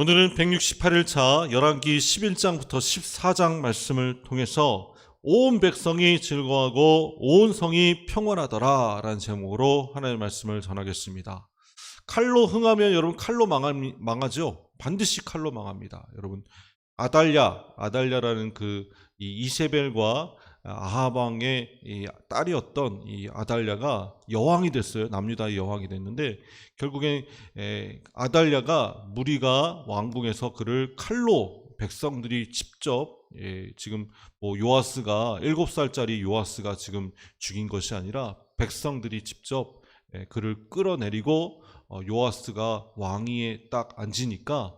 오늘은 168일 차 열왕기 11장부터 14장 말씀을 통해서 온 백성이 즐거워하고 온 성이 평온하더라 라는 제목으로 하나님의 말씀을 전하겠습니다. 칼로 흥하면 여러분 칼로 망하, 망하죠? 반드시 칼로 망합니다. 여러분 아달랴, 아달랴라는 그이 이세벨과 아합 왕의 이 딸이었던 이 아달랴가 여왕이 됐어요. 남유다의 여왕이 됐는데 결국엔 에, 아달랴가 무리가 왕궁에서 그를 칼로 백성들이 직접 예, 지금 뭐 요아스가 일곱 살짜리 요아스가 지금 죽인 것이 아니라 백성들이 직접 예, 그를 끌어내리고 어, 요아스가 왕위에 딱 앉으니까 예,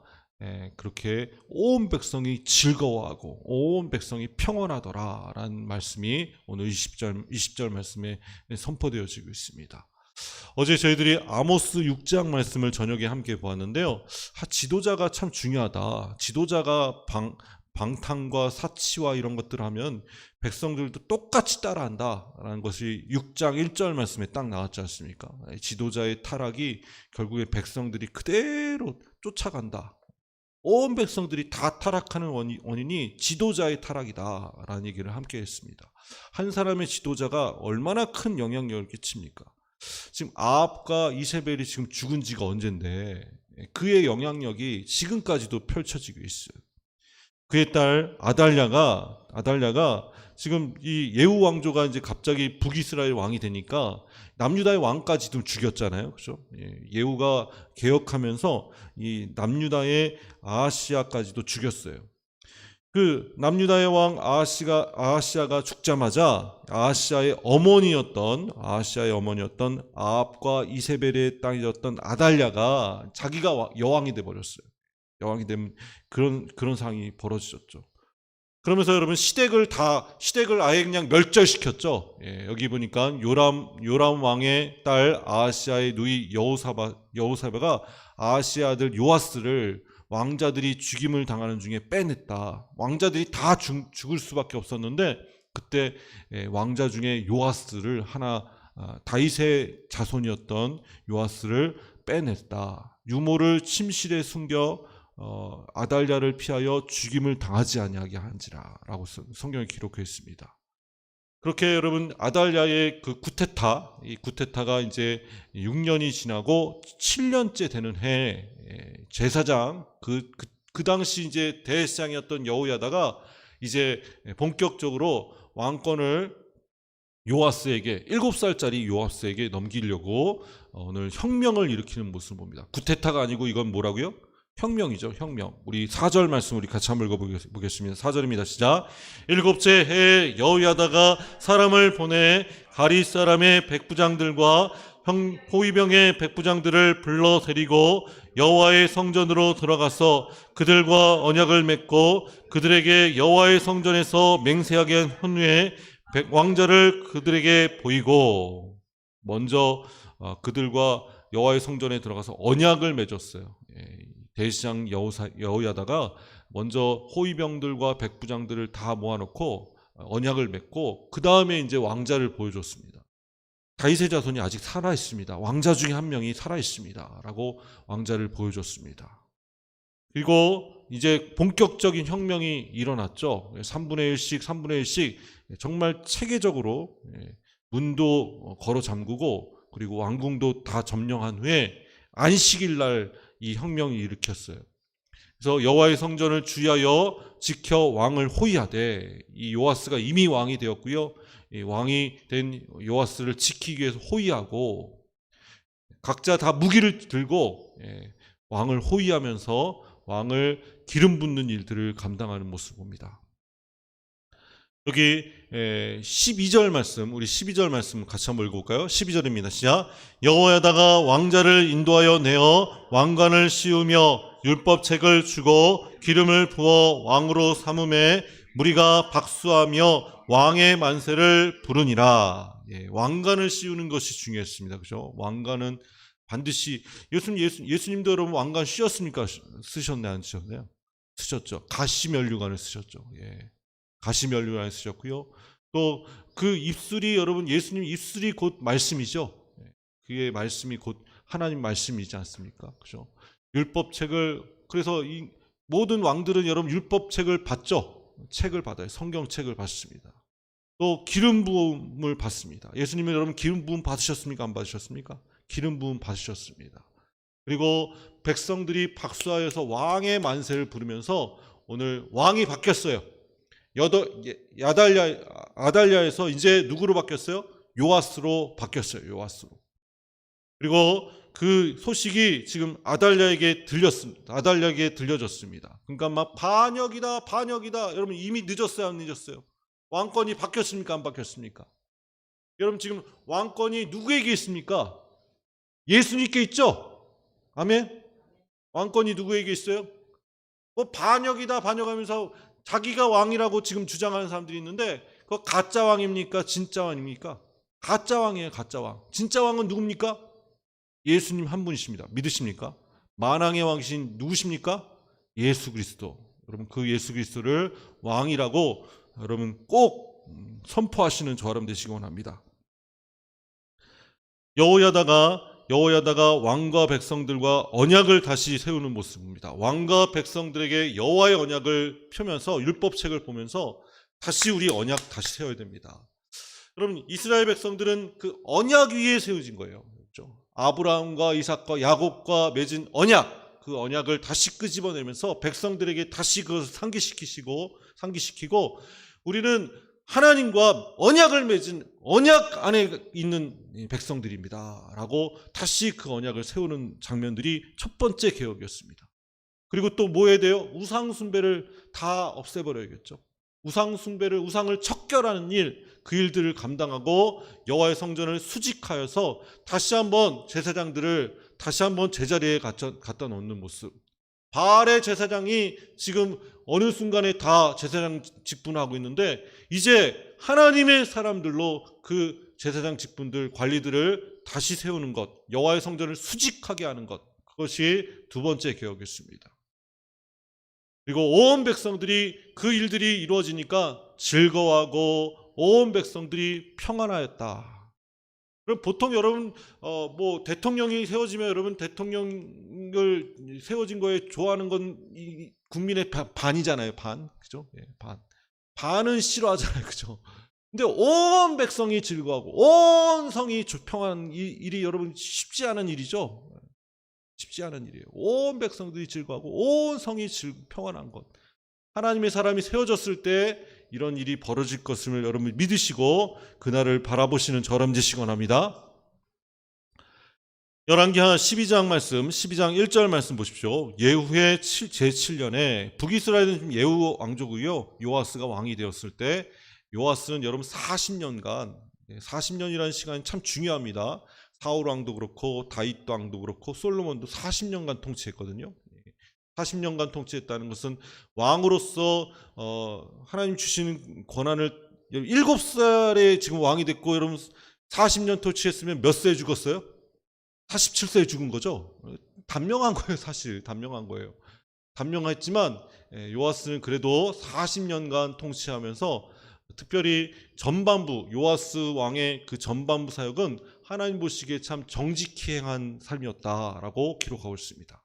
그렇게 온 백성이 즐거워하고 온 백성이 평온하더라라는 말씀이 오늘 20절 20절 말씀에 선포되어지고 있습니다. 어제 저희들이 아모스 6장 말씀을 저녁에 함께 보았는데요. 하, 지도자가 참 중요하다. 지도자가 방, 방탕과 사치와 이런 것들을 하면 백성들도 똑같이 따라한다라는 것이 6장 1절 말씀에 딱 나왔지 않습니까? 지도자의 타락이 결국에 백성들이 그대로 쫓아간다. 온 백성들이 다 타락하는 원인, 원인이 지도자의 타락이다라는 얘기를 함께 했습니다. 한 사람의 지도자가 얼마나 큰 영향력을 끼칩니까? 지금 아합과 이세벨이 지금 죽은 지가 언젠데 그의 영향력이 지금까지도 펼쳐지고 있어요. 그의 딸 아달랴가 아달랴가 지금 이 예후 왕조가 이제 갑자기 북이스라엘 왕이 되니까 남유다의 왕까지도 죽였잖아요. 그죠? 예, 후가 개혁하면서 이 남유다의 아하시아까지도 죽였어요. 그 남유다의 왕 아하시가 아하시아가 죽자마자 아하시아의 어머니였던 아하시아의 어머니였던 아합과 이세벨의 땅이었던 아달랴가 자기가 와- 여왕이 돼 버렸어요. 여왕이 되면 그런 그런 상황이 벌어지셨죠. 그러면서 여러분 시댁을 다 시댁을 아예 그냥 멸절시켰죠. 예, 여기 보니까 요람 요람 왕의 딸 아하시아의 누이 여호사바 여호사바가 아하시아 아들 요아스를 왕자들이 죽임을 당하는 중에 빼냈다. 왕자들이 다 죽, 죽을 수밖에 없었는데 그때 예, 왕자 중에 요아스를 하나 아, 다윗의 자손이었던 요아스를 빼냈다. 유모를 침실에 숨겨 어, 아달랴를 피하여 죽임을 당하지 아니하게 한지라라고 성- 성경에 기록해 있습니다. 그렇게 여러분 아달랴의 그 구테타, 이 구테타가 이제 6년이 지나고 7년째 되는 해 예, 제사장 그, 그, 그 당시 이제 대제사장이었던 여호야다가 이제 본격적으로 왕권을 요아스에게 7살짜리 요아스에게 넘기려고 어, 오늘 혁명을 일으키는 모습을 봅니다. 구테타가 아니고 이건 뭐라고요? 혁명이죠, 혁명. 우리 4절 말씀 우리 같이 한번 읽어보겠습니다. 4절입니다. 시작. 일곱째 해에 여호야다가 사람을 보내 가리 사람의 백부장들과 형 호위병의 백부장들을 불러 데리고 여호와의 성전으로 들어가서 그들과 언약을 맺고 그들에게 여호와의 성전에서 맹세하게 한 후에 백- 왕자를 그들에게 보이고 먼저 어, 그들과 여호와의 성전에 들어가서 언약을 맺었어요. 예, 대시장 여호사, 여호야다가 먼저 호위병들과 백부장들을 다 모아놓고 언약을 맺고 그 다음에 이제 왕자를 보여줬습니다. 다윗의 자손이 아직 살아 있습니다. 왕자 중에 한 명이 살아 있습니다.라고 왕자를 보여줬습니다. 그리고 이제 본격적인 혁명이 일어났죠. 3분의 1씩, 3분의 1씩 정말 체계적으로 예, 문도 걸어 잠그고 그리고 왕궁도 다 점령한 후에 안식일 날 이 혁명이 일으켰어요. 그래서 여호와의 성전을 주의하여 지켜 왕을 호위하되 이 요아스가 이미 왕이 되었고요. 이 왕이 된 요아스를 지키기 위해서 호위하고 각자 다 무기를 들고 예, 왕을 호위하면서 왕을 기름 붓는 일들을 감당하는 모습을 봅니다. 여기 12절 말씀, 우리 12절 말씀 같이 한번 읽어볼까요? 12절입니다. 시작. 여호야다가 왕자를 인도하여 내어 왕관을 씌우며 율법책을 주고 기름을 부어 왕으로 삼음에 무리가 박수하며 왕의 만세를 부르니라. 예, 왕관을 씌우는 것이 중요했습니다. 그죠? 왕관은 반드시 예수님 예수, 예수님도 여러분 왕관 씌웠습니까? 쓰셨나요? 안 쓰셨나요? 쓰셨죠. 가시 면류관을 쓰셨죠. 예. 가시면류관을 쓰셨고요. 또 그 입술이 여러분 예수님 입술이 곧 말씀이죠. 예. 그게 말씀이 곧 하나님 말씀이지 않습니까? 그죠? 율법책을 그래서 이 모든 왕들은 여러분 율법책을 받죠. 책을 받아요. 성경책을 받습니다. 또 기름 부음을 받습니다. 예수님은 여러분 기름 부음 받으셨습니까? 안 받으셨습니까? 기름 부음 받으셨습니다. 그리고 백성들이 박수하여서 왕의 만세를 부르면서 오늘 왕이 바뀌었어요. 여더, 야달랴, 아달랴에서 이제 누구로 바뀌었어요? 요아스로 바뀌었어요. 요아스로. 그리고 그 소식이 지금 아달랴에게 들렸습니다. 아달랴에게 들려졌습니다. 그러니까 막 반역이다, 반역이다. 여러분 이미 늦었어요, 안 늦었어요? 왕권이 바뀌었습니까, 안 바뀌었습니까? 여러분 지금 왕권이 누구에게 있습니까? 예수님께 있죠. 아멘. 왕권이 누구에게 있어요? 뭐 반역이다, 반역하면서 자기가 왕이라고 지금 주장하는 사람들이 있는데 그 가짜 왕입니까? 진짜 왕입니까? 가짜 왕이에요, 가짜 왕. 진짜 왕은 누굽니까? 예수님 한 분이십니다. 믿으십니까? 만왕의 왕이신 누구십니까? 예수 그리스도. 여러분 그 예수 그리스도를 왕이라고 여러분 꼭 음, 선포하시는 저 여러분 되시기 원합니다. 여호야다가 여호야다가 왕과 백성들과 언약을 다시 세우는 모습입니다. 왕과 백성들에게 여호와의 언약을 펴면서 율법책을 보면서 다시 우리 언약 다시 세워야 됩니다. 여러분 이스라엘 백성들은 그 언약 위에 세워진 거예요. 그렇죠? 아브라함과 이삭과 야곱과 맺은 언약 그 언약을 다시 끄집어내면서 백성들에게 다시 그것을 상기시키시고 상기시키고 우리는 하나님과 언약을 맺은 언약 안에 있는 백성들입니다 라고 다시 그 언약을 세우는 장면들이 첫 번째 개혁이었습니다. 그리고 또 뭐 해야 돼요? 우상 숭배를 다 없애버려야겠죠. 우상 숭배를 우상을 척결하는 일, 그 일들을 감당하고 여호와의 성전을 수직하여서 다시 한번 제사장들을 다시 한번 제자리에 갖다 놓는 모습. 바알의 제사장이 지금 어느 순간에 다 제사장 직분하고 있는데 이제 하나님의 사람들로 그 제사장 직분들 관리들을 다시 세우는 것, 여호와의 성전을 수직하게 하는 것. 그것이 두 번째 개혁이었습니다. 그리고 온 백성들이 그 일들이 이루어지니까 즐거워하고 온 백성들이 평안하였다. 그럼 보통 여러분 어 뭐 대통령이 세워지면 여러분 대통령을 세워진 거에 좋아하는 건 이 국민의 바- 반이잖아요. 반. 그죠? 예, 반. 반은 싫어하잖아요. 그죠? 근데 온 백성이 즐거워하고 온 성이 조- 평안한 이 일이 여러분 쉽지 않은 일이죠. 쉽지 않은 일이에요. 온 백성들이 즐거워하고 온 성이 즐- 평안한 것. 하나님의 사람이 세워졌을 때 이런 일이 벌어질 것을 여러분 믿으시고 그날을 바라보시는 저람 되시기 원합니다. 열왕기하 12장 말씀, 12장 1절 말씀 보십시오. 예후의 제7년에 북이스라엘은 예후 왕족이요. 요아스가 왕이 되었을 때 요아스는 여러분 40년간 40년이라는 시간이 참 중요합니다. 사울 왕도 그렇고 다윗 왕도 그렇고 솔로몬도 40년간 통치했거든요. 40년간 통치했다는 것은 왕으로서 어, 하나님 주시는 권한을 7살에 지금 왕이 됐고 여러분 40년 통치했으면 몇 세에 죽었어요? 47세에 죽은 거죠. 단명한 거예요, 사실. 단명한 거예요. 단명했지만 예, 요아스는 그래도 40년간 통치하면서 특별히 전반부 요아스 왕의 그 전반부 사역은 하나님 보시기에 참 정직히 행한 삶이었다라고 기록하고 있습니다.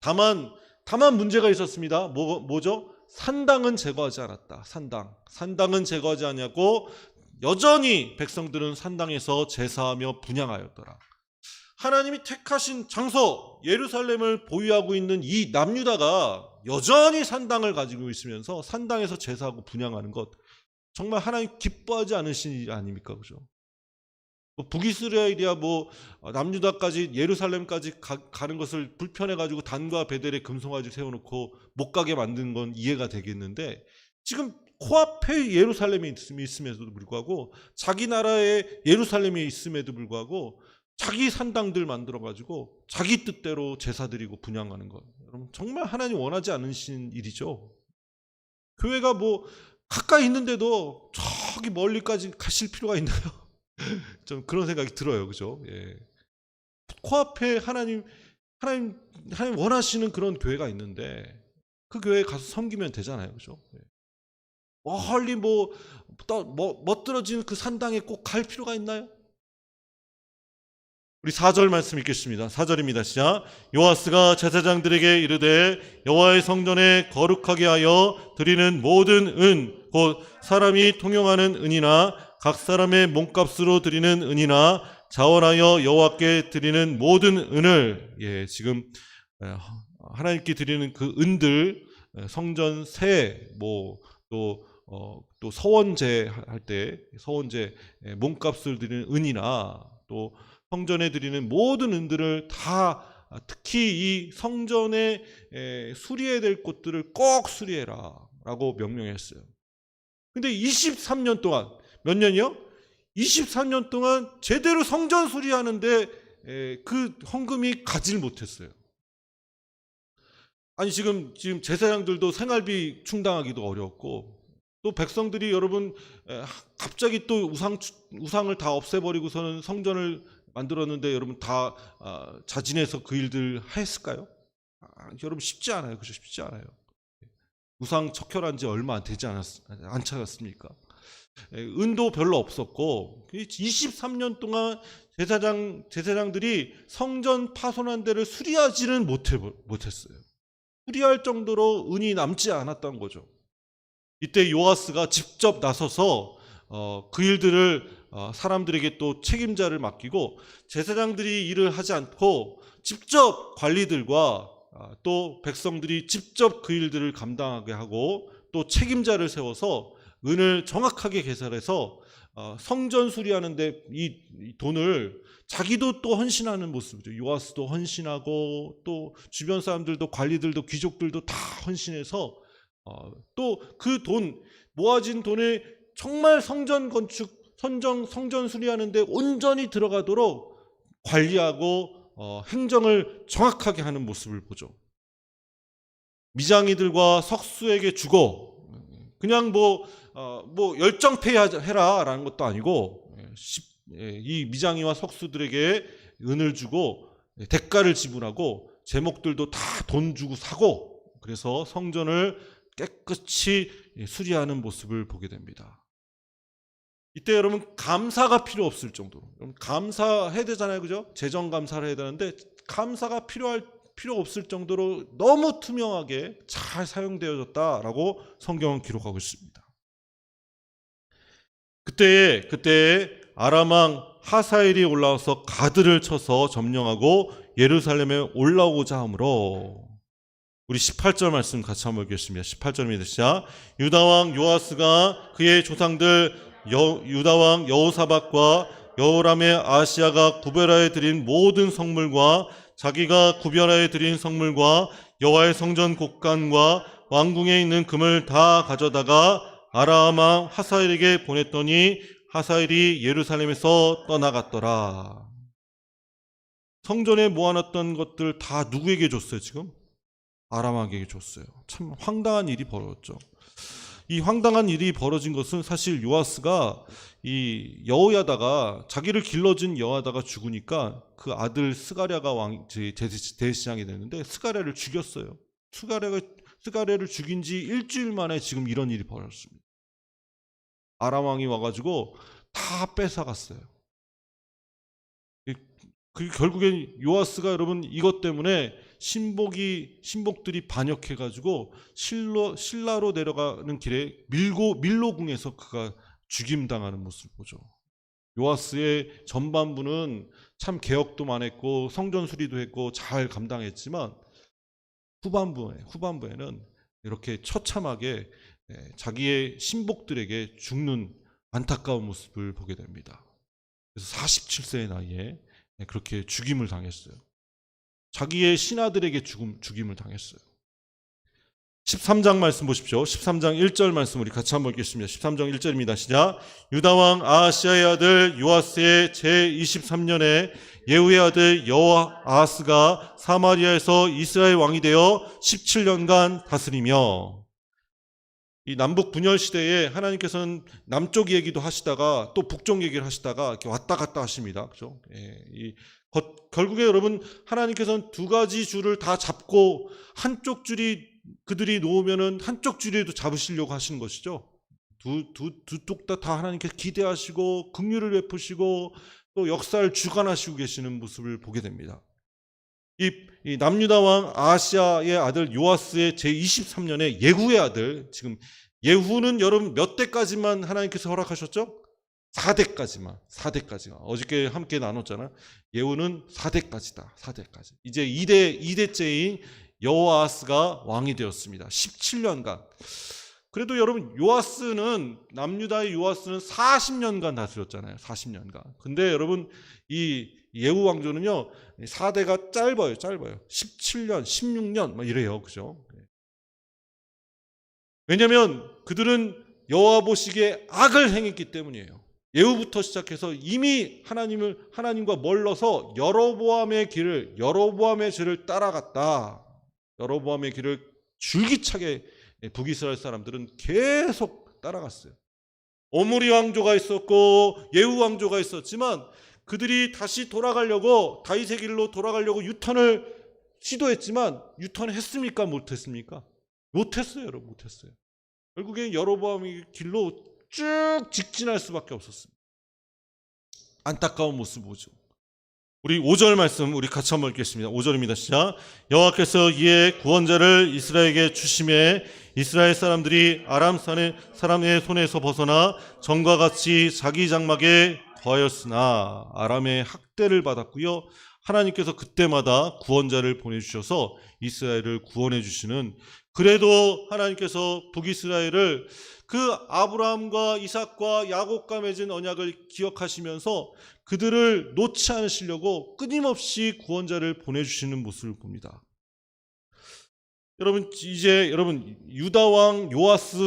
다만 다만 문제가 있었습니다. 뭐, 뭐죠? 산당은 제거하지 않았다. 산당. 산당은 제거하지 않냐고 여전히 백성들은 산당에서 제사하며 분양하였더라. 하나님이 택하신 장소 예루살렘을 보유하고 있는 이 남유다가 여전히 산당을 가지고 있으면서 산당에서 제사하고 분양하는 것 정말 하나님 기뻐하지 않으신 일 아닙니까? 그죠? 뭐 북이스라엘이야 뭐 남유다까지 예루살렘까지 가, 는 것을 불편해 가지고 단과 베델에 금송아지 세워놓고 못 가게 만든 건 이해가 되겠는데 지금 코앞에 예루살렘이 있음에도 불구하고 자기 나라에 예루살렘이 있음에도 불구하고 자기 산당들 만들어 가지고 자기 뜻대로 제사 드리고 분양하는 것 여러분 정말 하나님 원하지 않으신 일이죠. 교회가 뭐 가까이 있는데도 저기 멀리까지 가실 필요가 있나요? 좀 그런 생각이 들어요. 그죠? 예. 코앞에 하나님, 하나님, 하나님 원하시는 그런 교회가 있는데 그 교회에 가서 섬기면 되잖아요. 그죠? 예. 멀리 뭐, 떠, 뭐, 멋들어진 그 산당에 꼭 갈 필요가 있나요? 우리 4절 말씀 읽겠습니다. 4절입니다. 시작. 요아스가 제사장들에게 이르되 여호와의 성전에 거룩하게 하여 드리는 모든 은, 곧 사람이 통용하는 은이나 각 사람의 몸값으로 드리는 은이나 자원하여 여호와께 드리는 모든 은을 예, 지금 에, 하나님께 드리는 그 은들 에, 성전 세뭐또 어, 또 서원제 할 때 서원제 에, 몸값을 드리는 은이나 또 성전에 드리는 모든 은들을 다 아, 특히 이 성전에 에, 수리해야 될 것들을 꼭 수리해라 라고 명령했어요. 근데 23년 동안 몇 년이요? 23년 동안 제대로 성전 수리하는데 에, 그 헌금이 가질 못했어요. 아니 지금 지금 제사장들도 생활비 충당하기도 어렵고 또 백성들이 여러분 갑자기 또 우상 우상을 다 없애버리고서는 성전을 만들었는데 여러분 다 아, 자진해서 그 일들 했을까요? 아, 여러분 쉽지 않아요. 그죠? 쉽지 않아요. 우상 척결한 지 얼마 안 되지 않았 안 차였습니까? 예, 은도 별로 없었고 23년 동안 제사장 제사장들이 성전 파손한 데를 수리하지는 못해 못했어요. 수리할 정도로 은이 남지 않았던 거죠. 이때 요아스가 직접 나서서 어, 그 일들을 어, 사람들에게 또 책임자를 맡기고 제사장들이 일을 하지 않고 직접 관리들과 아, 또 백성들이 직접 그 일들을 감당하게 하고 또 책임자를 세워서 은을 정확하게 계산해서 어, 성전 수리하는데 이, 이 돈을 자기도 또 헌신하는 모습이죠. 요아스도 헌신하고 또 주변 사람들도 관리들도 귀족들도 다 헌신해서 어, 또그 돈 모아진 돈에 정말 성전 건축 선정 성전 수리하는데 온전히 들어가도록 관리하고 어, 행정을 정확하게 하는 모습을 보죠. 미장이들과 석수에게 주고 그냥 뭐, 어, 뭐 열정페이해라라는 것도 아니고 예, 십- 예, 이 미장이와 석수들에게 은을 주고 예, 대가를 지불하고 제목들도 다 돈 주고 사고 그래서 성전을 깨끗이 예, 수리하는 모습을 보게 됩니다. 이때 여러분 감사가 필요 없을 정도로 감사해야 되잖아요, 그죠? 재정 감사를 해야 되는데 감사가 필요할 필요 없을 정도로 너무 투명하게 잘 사용되어졌다라고 성경은 기록하고 있습니다. 그때 그때 아람 왕 하사엘이 올라와서 가드를 쳐서 점령하고 예루살렘에 올라오고자 하므로 우리 18절 말씀 같이 한번 읽겠습니다. 18절입니다. 시작. 유다 왕 요아스가 그의 조상들 여, 유다 왕 여호사박과 여호람의 아시아가 구별하여 드린 모든 성물과 자기가 구별하여 드린 성물과 여호와의 성전 곡간과 왕궁에 있는 금을 다 가져다가 아라함 왕 하사엘에게 보냈더니 하사엘이 예루살렘에서 떠나갔더라. 성전에 모아놨던 것들 다 누구에게 줬어요, 지금? 아람에게 줬어요. 참 황당한 일이 벌어졌죠. 이 황당한 일이 벌어진 것은 사실 요아스가 이 여호야다가 자기를 길러준 여호야다가 죽으니까 그 아들 스가랴가 왕 대시장이 되는데 스가랴를 죽였어요. 스가랴가 스가랴를 죽인 지 일주일 만에 지금 이런 일이 벌어졌습니다. 아람 왕이 와가지고 다 뺏어갔어요. 이- 그 결국엔 요아스가 여러분 이것 때문에 신복이 신복들이 반역해 가지고 실로 신라로 내려가는 길에 밀고 밀로궁에서 그가 죽임 당하는 모습을 보죠. 요아스의 전반부는 참 개혁도 많았고 성전 수리도 했고 잘 감당했지만 후반부에 후반부에는 이렇게 처참하게 예, 자기의 신복들에게 죽는 안타까운 모습을 보게 됩니다. 그래서 47세의 나이에 예, 그렇게 죽임을 당했어요. 자기의 신하들에게 죽음, 죽임을 당했어요. 13장 말씀 보십시오. 13장 1절 말씀 우리 같이 한번 읽겠습니다. 13장 1절입니다. 시작. 유다 왕 아하시아의 아들 요아스의 제23년에 예후의 아들 여호아스가 사마리아에서 이스라엘 왕이 되어 17년간 다스리며 이 남북 분열 시대에 하나님께서는 남쪽 얘기도 하시다가 또 북쪽 얘기를 하시다가 이렇게 왔다 갔다 하십니다. 그죠? 예, 이 거- 결국에 여러분 하나님께서는 두 가지 줄을 다 잡고 한쪽 줄이 그들이 놓으면은 한쪽 줄에도 잡으시려고 하시는 것이죠. 두두두쪽다다 하나님께서 기대하시고 긍휼을 베푸시고 또 역사를 주관하시고 계시는 모습을 보게 됩니다. 이, 이 남유다 왕 아시아의 아들 요아스의 제 23년에 예후의 아들 지금 예후는 여러분 몇 대까지만 하나님께서 허락하셨죠? 4대까지만 4대까지가 어저께 함께 나눴잖아. 예후는 4대까지다. 4대까지. 이제 2대 2대째인 여호아스가 왕이 되었습니다. 17년간. 그래도 여러분 요아스는 남유다의 요아스는 40년간 다스렸잖아요. 40년간. 근데 여러분 이 예후 왕조는요. 4대가 짧아요. 짧아요. 17년, 16년 막 이래요. 그죠? 왜냐면 그들은 여호와 보시기에 악을 행했기 때문이에요. 예후부터 시작해서 이미 하나님을 하나님과 멀러서 여로보암의 길을 여로보암의 죄를 따라갔다. 여로보암의 길을 줄기차게 북이스라엘 사람들은 계속 따라갔어요. 오므리 왕조가 있었고 예후 왕조가 있었지만 그들이 다시 돌아가려고 다윗의 길로 돌아가려고 유턴을 시도했지만 유턴했습니까? 못했습니까? 못했어요, 여러분 못했어요. 결국엔 여로보암의 길로 쭉 직진할 수밖에 없었습니다. 안타까운 모습 보죠. 우리 5절 말씀 우리 같이 한번 읽겠습니다. 5절입니다. 시작. 여호와께서 이에 구원자를 이스라엘에게 주심에 이스라엘 사람들이 아람 산의 사람의 손에서 벗어나 전과 같이 자기 장막에 거하였으나 아람의 학대를 받았고요. 하나님께서 그때마다 구원자를 보내주셔서 이스라엘을 구원해 주시는 그래도 하나님께서 북이스라엘을 그 아브라함과 이삭과 야곱과 맺은 언약을 기억하시면서 그들을 놓지 않으시려고 끊임없이 구원자를 보내주시는 모습을 봅니다. 여러분 이제 여러분 유다 왕 요아스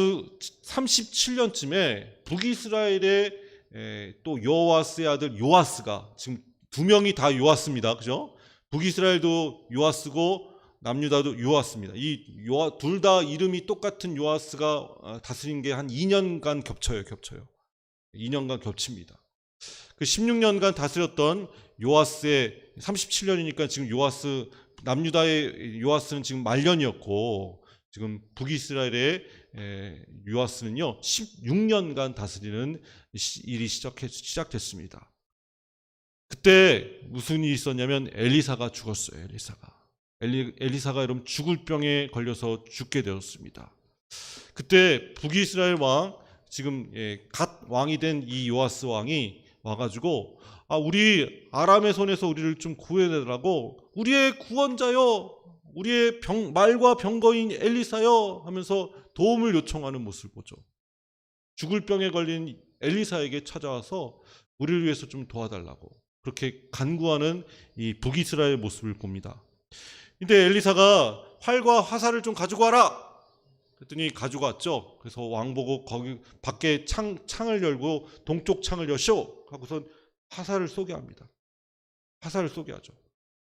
37년쯤에 북이스라엘의 에, 또 요아스의 아들 요아스가 지금 두 명이 다 요아스입니다. 그죠? 북이스라엘도 요아스고 남유다도 요아스입니다. 이 요아 둘 다 이름이 똑같은 요아스가 어, 다스린 게 한 2년간 겹쳐요, 겹쳐요. 2년간 겹칩니다. 그 16년간 다스렸던 요아스의 37년이니까 지금 요아스 남유다의 요아스는 지금 말년이었고 지금 북이스라엘의 에, 요아스는요 16년간 다스리는 시- 일이 시작했, 시작됐습니다. 그때 무슨 일이 있었냐면 엘리사가 죽었어요. 엘리사가 엘리, 엘리사가 여러분 죽을 병에 걸려서 죽게 되었습니다. 그때 북이스라엘 왕 지금 예, 갓 왕이 된 이 요아스 왕이 와가지고 아 우리 아람의 손에서 우리를 좀 구해내라고 우리의 구원자여 우리의 병, 말과 병거인 엘리사여 하면서 도움을 요청하는 모습을 보죠. 죽을 병에 걸린 엘리사에게 찾아와서 우리를 위해서 좀 도와달라고 그렇게 간구하는 이 북이스라엘 모습을 봅니다. 근데 엘리사가 활과 화살을 좀 가지고 와라. 그랬더니 가지고 왔죠. 그래서 왕 보고 거기 밖에 창 창을 열고 동쪽 창을 여시오 하고선 화살을 쏘게 합니다. 화살을 쏘게 하죠.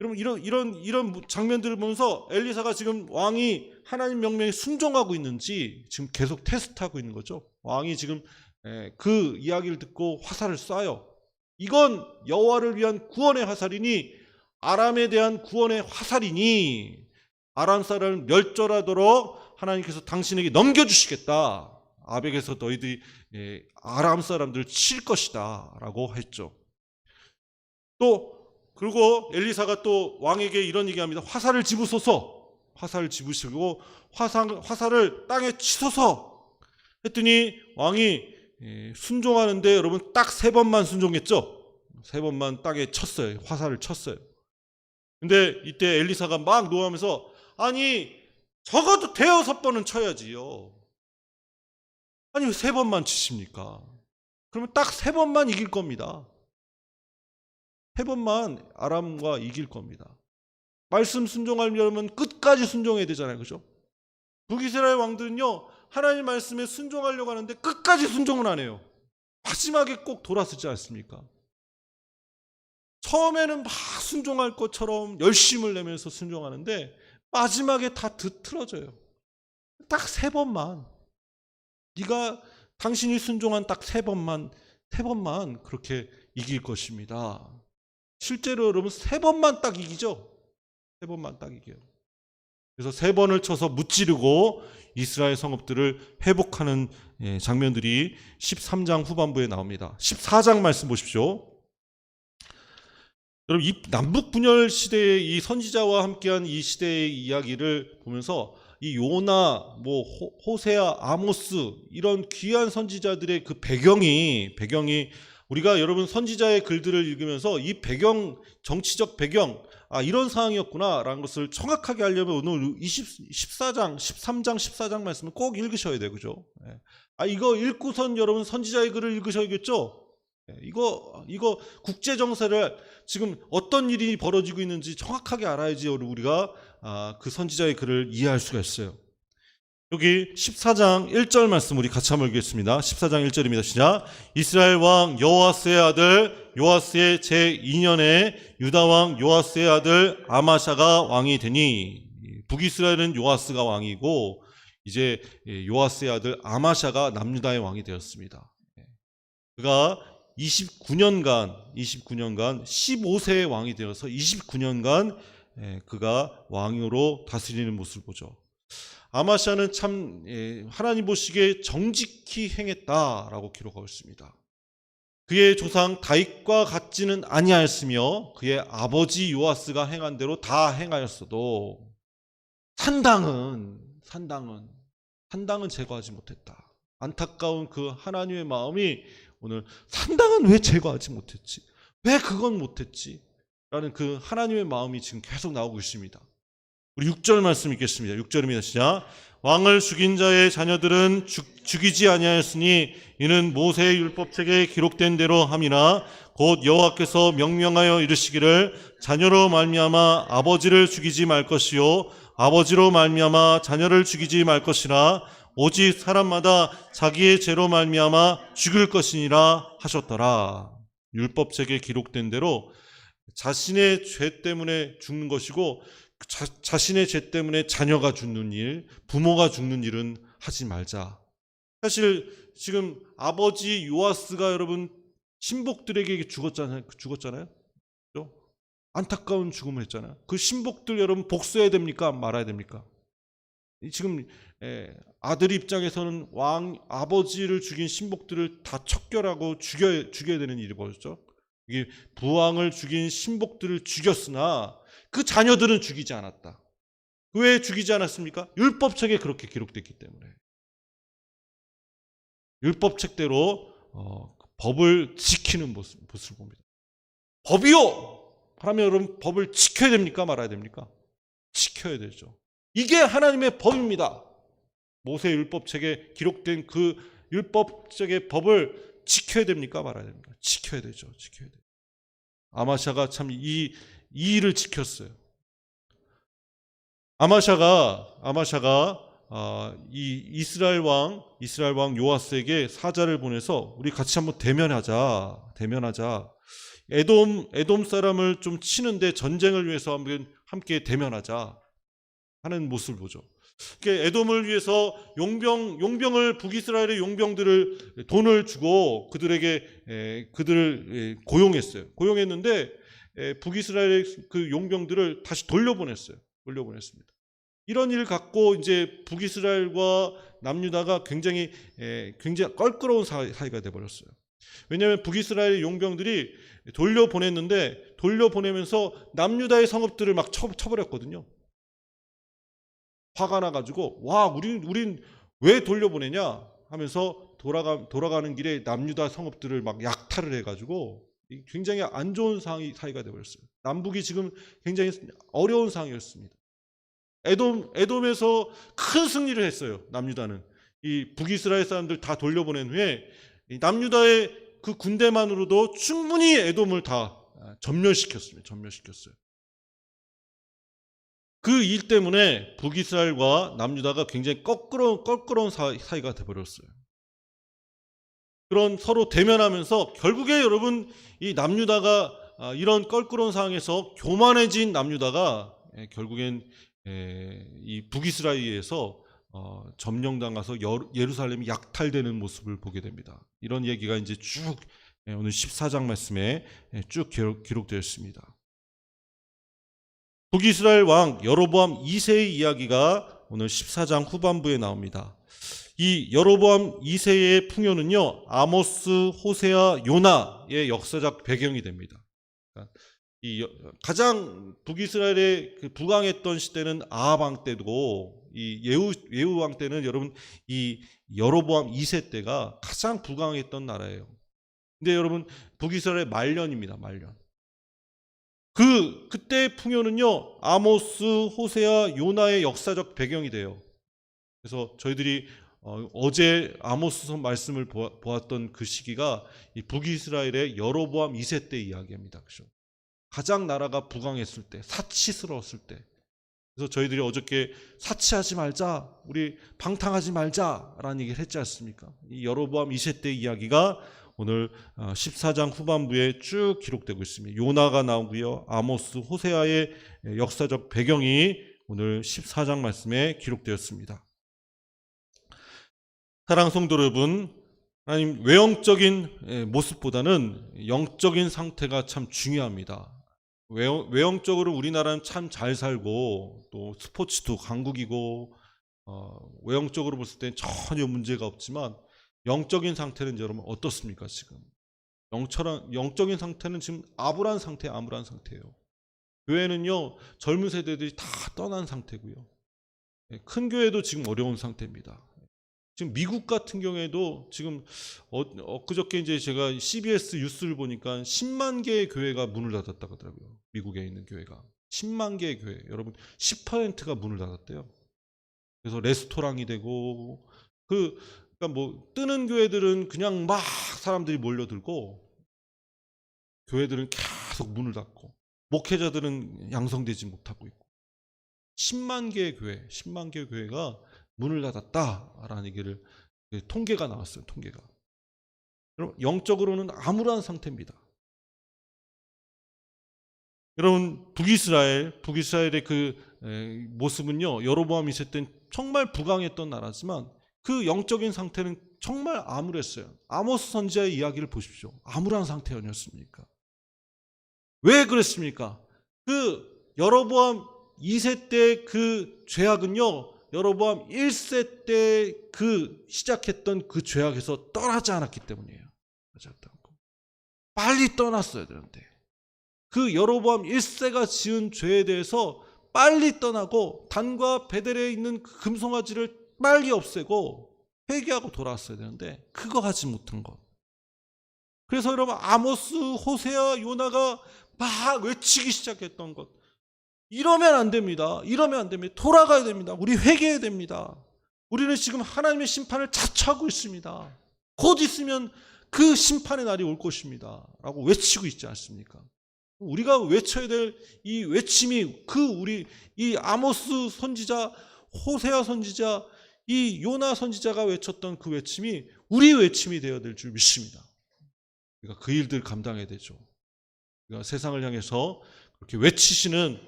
여러분 이런 이런 이런 장면들을 보면서 엘리사가 지금 왕이 하나님 명령에 순종하고 있는지 지금 계속 테스트하고 있는 거죠. 왕이 지금 에, 그 이야기를 듣고 화살을 쏴요. 이건 여호와를 위한 구원의 화살이니 아람에 대한 구원의 화살이니 아람 사람을 멸절하도록 하나님께서 당신에게 넘겨주시겠다. 아벡에서 너희들이 예, 아람 사람들을 칠 것이다 라고 했죠. 또 그리고 엘리사가 또 왕에게 이런 얘기합니다. 화살을 집으소서. 화살을 집으시고 화상, 화살을 땅에 치소서. 했더니 왕이 예, 순종하는데 여러분 딱 세 번만 순종했죠. 세 번만 땅에 쳤어요. 화살을 쳤어요. 근데 이때 엘리사가 막 노하면서 아니 적어도 대여섯 번은 쳐야지요. 아니 왜 세 번만 치십니까? 그러면 딱 세 번만 이길 겁니다. 세 번만 아람과 이길 겁니다. 말씀 순종하려면 끝까지 순종해야 되잖아요. 그죠? 북이스라엘 왕들은요. 하나님 말씀에 순종하려고 하는데 끝까지 순종을 안 해요. 마지막에 꼭 돌아서지 않습니까? 처음에는 막 순종할 것처럼 열심을 내면서 순종하는데 마지막에 다 뒤틀어져요. 딱 세 번만. 네가 당신이 순종한 딱 세 번만 세 번만 그렇게 이길 것입니다. 실제로 여러분 세 번만 딱 이기죠. 세 번만 딱 이겨요. 그래서 세 번을 쳐서 무찌르고 이스라엘 성읍들을 회복하는 예, 장면들이 13장 후반부에 나옵니다. 14장 말씀 보십시오. 여러분 이 남북 분열 시대의 이 선지자와 함께한 이 시대의 이야기를 보면서 이 요나, 뭐 호- 호세아, 아모스 이런 귀한 선지자들의 그 배경이 배경이 우리가 여러분 선지자의 글들을 읽으면서 이 배경 정치적 배경 아 이런 상황이었구나라는 것을 정확하게 알려면 오늘 20, 14장, 13장, 14장 말씀을 꼭 읽으셔야 돼요, 그죠? 예. 아 이거 읽고선 여러분 선지자의 글을 읽으셔야겠죠? 예, 이거 이거 국제 정세를 지금 어떤 일이 벌어지고 있는지 정확하게 알아야지 우리가 아, 그 선지자의 글을 이해할 수가 있어요. 여기 14장 1절 말씀 우리 같이 한번 읽겠습니다. 14장 1절입니다. 시작. 이스라엘 왕 여호아스의 아들 요아스의 제2년에 유다 왕 요아스의 아들 아마샤가 왕이 되니 북이스라엘은 요아스가 왕이고 이제 요아스의 아들 아마샤가 남유다의 왕이 되었습니다. 그가 29년간 29년간 15세의 왕이 되어서 29년간 예, 그가 왕으로 다스리는 모습을 보죠. 아마샤는 참 예, 하나님 보시기에 정직히 행했다라고 기록하고 있습니다. 그의 조상 다윗과 같지는 아니하였으며 그의 아버지 요아스가 행한 대로 다 행하였어도 산당은 산당은 산당은 제거하지 못했다. 안타까운 그 하나님의 마음이 오늘 산당은 왜 제거하지 못했지? 왜 그건 못했지? 라는 그 하나님의 마음이 지금 계속 나오고 있습니다. 우리 6절 말씀 읽겠습니다. 6절입니다. 시작. 왕을 죽인 자의 자녀들은 죽, 죽이지 아니하였으니 이는 모세의 율법책에 기록된 대로 함이나 곧 여호와께서 명명하여 이르시기를 자녀로 말미암아 아버지를 죽이지 말 것이요 아버지로 말미암아 자녀를 죽이지 말 것이라 오직 사람마다 자기의 죄로 말미암아 죽을 것이니라 하셨더라. 율법책에 기록된 대로 자신의 죄 때문에 죽는 것이고 자, 자신의 죄 때문에 자녀가 죽는 일, 부모가 죽는 일은 하지 말자. 사실 지금 아버지 요아스가 여러분 신복들에게 죽었잖아요. 죽었잖아요. 그죠? 안타까운 죽음을 했잖아요. 그 신복들 여러분 복수해야 됩니까? 말아야 됩니까? 이 지금 예, 아들 입장에서는 왕 아버지를 죽인 신복들을 다 척결하고 죽여 죽여야 되는 일이 벌어졌죠. 이게 부왕을 죽인 신복들을 죽였으나 그 자녀들은 죽이지 않았다. 왜 죽이지 않았습니까? 율법책에 그렇게 기록됐기 때문에. 율법책대로 어, 법을 지키는 모습, 모습을 봅니다. 법이요! 하면 여러분 법을 지켜야 됩니까? 말아야 됩니까? 지켜야 되죠. 이게 하나님의 법입니다. 모세 율법책에 기록된 그 율법책의 법을 지켜야 됩니까? 말아야 됩니까? 지켜야 되죠. 지켜야 돼요. 아마샤가 참 이 이 일을 지켰어요. 아마샤가 아마샤가 아, 이 이스라엘 왕 이스라엘 왕 요아스에게 사자를 보내서 우리 같이 한번 대면하자 대면하자 에돔 에돔 사람을 좀 치는데 전쟁을 위해서 한번 함께 대면하자 하는 모습을 보죠. 그러니까 에돔을 위해서 용병 용병을 북이스라엘의 용병들을 돈을 주고 그들에게 에, 그들을 에, 고용했어요. 고용했는데 에, 북이스라엘의 그 용병들을 다시 돌려보냈어요. 돌려보냈습니다. 이런 일 갖고 이제 북이스라엘과 남유다가 굉장히 에, 굉장히 껄끄러운 사이, 사이가 돼 버렸어요. 왜냐하면 북이스라엘 용병들이 돌려보냈는데 돌려보내면서 남유다의 성읍들을 막 쳐, 쳐버렸거든요. 화가 나가지고 와 우린 우린 왜 돌려보내냐 하면서 돌아가 돌아가는 길에 남유다 성읍들을 막 약탈을 해가지고 굉장히 안 좋은 상이 사이가 되버렸어요. 남북이 지금 굉장히 어려운 상황이었습니다. 에돔 에돔에서 큰 승리를 했어요. 남유다는 이 북이스라엘 사람들 다 돌려보낸 후에 이 남유다의 그 군대만으로도 충분히 에돔을 다 전멸시켰습니다. 전멸시켰어요. 그 일 때문에 북이스라엘과 남유다가 굉장히 껄끄러운 껄끄러운 사이, 사이가 돼버렸어요. 그런 서로 대면하면서 결국에 여러분 이 남유다가 아, 이런 껄끄러운 상황에서 교만해진 남유다가 예, 결국엔 예, 이 북이스라엘에서 어, 점령당해서 여- 예루살렘이 약탈되는 모습을 보게 됩니다. 이런 얘기가 이제 쭉 예, 오늘 14장 말씀에 예, 쭉 기록, 기록되어 있습니다. 북이스라엘 왕 여로보암 2세의 이야기가 오늘 14장 후반부에 나옵니다. 이 여로보암 2세의 풍요는요 아모스, 호세아, 요나의 역사적 배경이 됩니다. 그러니까 이 여- 가장 북이스라엘에 그 부강했던 시대는 아합 때고 이 예후 예후 왕 때는 여러분 이 여로보암 2세 때가 가장 부강했던 나라예요. 근데 여러분 북이스라엘 말년입니다. 말년. 그 그때 풍요는요 아모스, 호세아, 요나의 역사적 배경이 돼요. 그래서 저희들이 어, 제 아모스서 말씀을 보았던 그 시기가 이 북이스라엘의 여로보암 2세 때 이야기입니다. 그죠? 가장 나라가 부강했을 때, 사치스러웠을 때. 그래서 저희들이 어저께 사치하지 말자, 우리 방탕하지 말자라는 얘기를 했지 않습니까? 이 여로보암 2세 때 이야기가 오늘 14장 후반부에 쭉 기록되고 있습니다. 요나가 나오고요. 아모스, 호세아의 역사적 배경이 오늘 14장 말씀에 기록되었습니다. 사랑 성도 여러분, 하나님 외형적인 예, 모습보다는 영적인 상태가 참 중요합니다. 외형, 외형적으로 우리나라는 참 잘 살고 또 스포츠도 강국이고 어, 외형적으로 봤을 땐 전혀 문제가 없지만 영적인 상태는 여러분 어떻습니까 지금? 영처럼 영적인 상태는 지금 아불한 상태, 암울한 상태예요. 교회는요 젊은 세대들이 다 떠난 상태고요. 예, 큰 교회도 지금 어려운 상태입니다. 지금 미국 같은 경우에도 지금 어, 엊그저께 이제 제가 CBS 뉴스를 보니까 10만 개의 교회가 문을 닫았다 하더라고요. 미국에 있는 교회가 10만 개의 교회. 여러분 10%가 문을 닫았대요. 그래서 레스토랑이 되고 그 그러니까 뭐 뜨는 교회들은 그냥 막 사람들이 몰려들고 교회들은 계속 문을 닫고 목회자들은 양성되지 못하고 있고 10만 개의 교회, 10만 개의 교회가 문을 닫았다라는 얘기를 그 통계가 나왔어요. 통계가. 여러분 영적으로는 암울한 상태입니다. 여러분 북이스라엘, 북이스라엘의 그 에, 모습은요 여로보암 있을 땐 정말 부강했던 나라지만 그 영적인 상태는 정말 암울했어요. 아모스 선지자의 이야기를 보십시오. 암울한 상태 아니었습니까? 왜 그랬습니까? 그 여로보암 2세 때 그 죄악은요 여로보암 1세 때 그 시작했던 그 죄악에서 떠나지 않았기 때문이에요. 빨리 떠났어야 되는데 그 여로보암 1세가 지은 죄에 대해서 빨리 떠나고 단과 베델에 있는 그 금송아지를 빨리 없애고 회개하고 돌아왔어야 되는데 그거 하지 못한 것. 그래서 여러분 아모스, 호세아, 요나가 막 외치기 시작했던 것. 이러면 안 됩니다. 이러면 안 됩니다. 돌아가야 됩니다. 우리 회개해야 됩니다. 우리는 지금 하나님의 심판을 자처하고 있습니다. 곧 있으면 그 심판의 날이 올 것입니다. 라고 외치고 있지 않습니까? 우리가 외쳐야 될 이 외침이 그 우리 이 아모스 선지자, 호세아 선지자, 이 요나 선지자가 외쳤던 그 외침이 우리 외침이 되어야 될 줄 믿습니다. 그러니까 그 일들 감당해야 되죠. 그러니까 세상을 향해서 그렇게 외치시는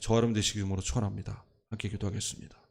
저와 여러분 되시기 위해서 축원합니다. 함께 기도하겠습니다.